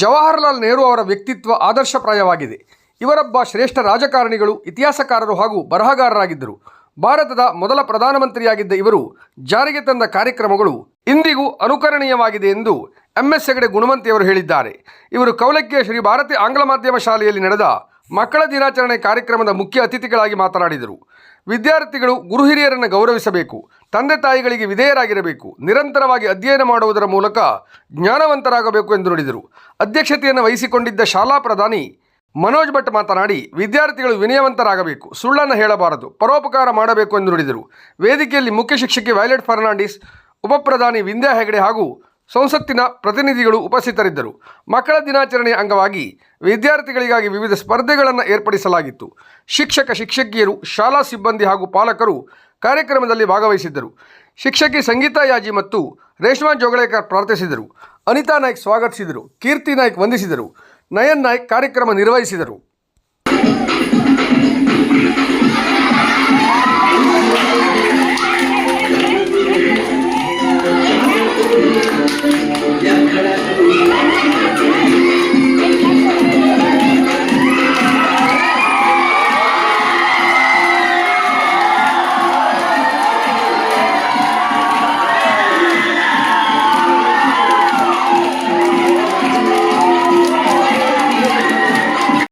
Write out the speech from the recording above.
ಜವಾಹರಲಾಲ್ ನೆಹರು ಅವರ ವ್ಯಕ್ತಿತ್ವ ಆದರ್ಶಪ್ರಾಯವಾಗಿದೆ. ಇವರೊಬ್ಬ ಶ್ರೇಷ್ಠ ರಾಜಕಾರಣಿಗಳು, ಇತಿಹಾಸಕಾರರು ಹಾಗೂ ಬರಹಗಾರರಾಗಿದ್ದರು. ಭಾರತದ ಮೊದಲ ಪ್ರಧಾನಮಂತ್ರಿಯಾಗಿದ್ದ ಇವರು ಜಾರಿಗೆ ತಂದ ಕಾರ್ಯಕ್ರಮಗಳು ಇಂದಿಗೂ ಅನುಕರಣೀಯವಾಗಿದೆ ಎಂದು ಎಂ ಎಸ್ ಹೆಗಡೆ ಗುಣವಂತಿಯವರು ಹೇಳಿದ್ದಾರೆ. ಇವರು ಕೌಲಕ್ಕಿಯ ಶ್ರೀ ಭಾರತಿ ಆಂಗ್ಲ ಮಾಧ್ಯಮ ಶಾಲೆಯಲ್ಲಿ ನಡೆದ ಮಕ್ಕಳ ದಿನಾಚರಣೆ ಕಾರ್ಯಕ್ರಮದ ಮುಖ್ಯ ಅತಿಥಿಗಳಾಗಿ ಮಾತನಾಡಿದರು. ವಿದ್ಯಾರ್ಥಿಗಳು, ಗುರು ಹಿರಿಯರನ್ನು ಗೌರವಿಸಬೇಕು. ತಂದೆ ತಾಯಿಗಳಿಗೆ ವಿಧೇಯರಾಗಿರಬೇಕು. ನಿರಂತರವಾಗಿ ಅಧ್ಯಯನ ಮಾಡುವುದರ ಮೂಲಕ ಜ್ಞಾನವಂತರಾಗಬೇಕು ಎಂದು ನುಡಿದರು. ಅಧ್ಯಕ್ಷತೆಯನ್ನು ವಹಿಸಿಕೊಂಡಿದ್ದ ಶಾಲಾ ಪ್ರಧಾನಿ ಮನೋಜ್ ಭಟ್ ಮಾತನಾಡಿ, ವಿದ್ಯಾರ್ಥಿಗಳು ವಿನಯವಂತರಾಗಬೇಕು. ಸುಳ್ಳನ್ನು ಹೇಳಬಾರದು. ಪರೋಪಕಾರ ಮಾಡಬೇಕು ಎಂದು ನುಡಿದರು. ವೇದಿಕೆಯಲ್ಲಿ ಮುಖ್ಯ ಶಿಕ್ಷಕಿ ವೈಲೆಟ್ ಫರ್ನಾಂಡಿಸ್ ಉಪಪ್ರಧಾನಿ ವಿಂದ್ಯಾ ಹೆಗಡೆ ಹಾಗೂ ಸಂಸತ್ತಿನ ಪ್ರತಿನಿಧಿಗಳು ಉಪಸ್ಥಿತರಿದ್ದರು. ಮಕ್ಕಳ ದಿನಾಚರಣೆಯ ಅಂಗವಾಗಿ ವಿದ್ಯಾರ್ಥಿಗಳಿಗಾಗಿ ವಿವಿಧ ಸ್ಪರ್ಧೆಗಳನ್ನು ಏರ್ಪಡಿಸಲಾಗಿತ್ತು. ಶಿಕ್ಷಕ, ಶಿಕ್ಷಕಿಯರು, ಶಾಲಾ ಸಿಬ್ಬಂದಿ ಹಾಗೂ ಪಾಲಕರು ಕಾರ್ಯಕ್ರಮದಲ್ಲಿ ಭಾಗವಹಿಸಿದ್ದರು. ಶಿಕ್ಷಕಿ ಸಂಗೀತಾ ಯಾಜಿ ಮತ್ತು ರೇಷ್ಮಾ ಜೋಗಳೇಕರ್ ಪ್ರಾರ್ಥಿಸಿದರು. ಅನಿತಾ ನಾಯ್ಕ್ ಸ್ವಾಗತಿಸಿದರು. ಕೀರ್ತಿ ನಾಯ್ಕ್ ವಂದಿಸಿದರು. ನಯನ್ ನಾಯ್ಕ್ ಕಾರ್ಯಕ್ರಮ ನಿರ್ವಹಿಸಿದರು.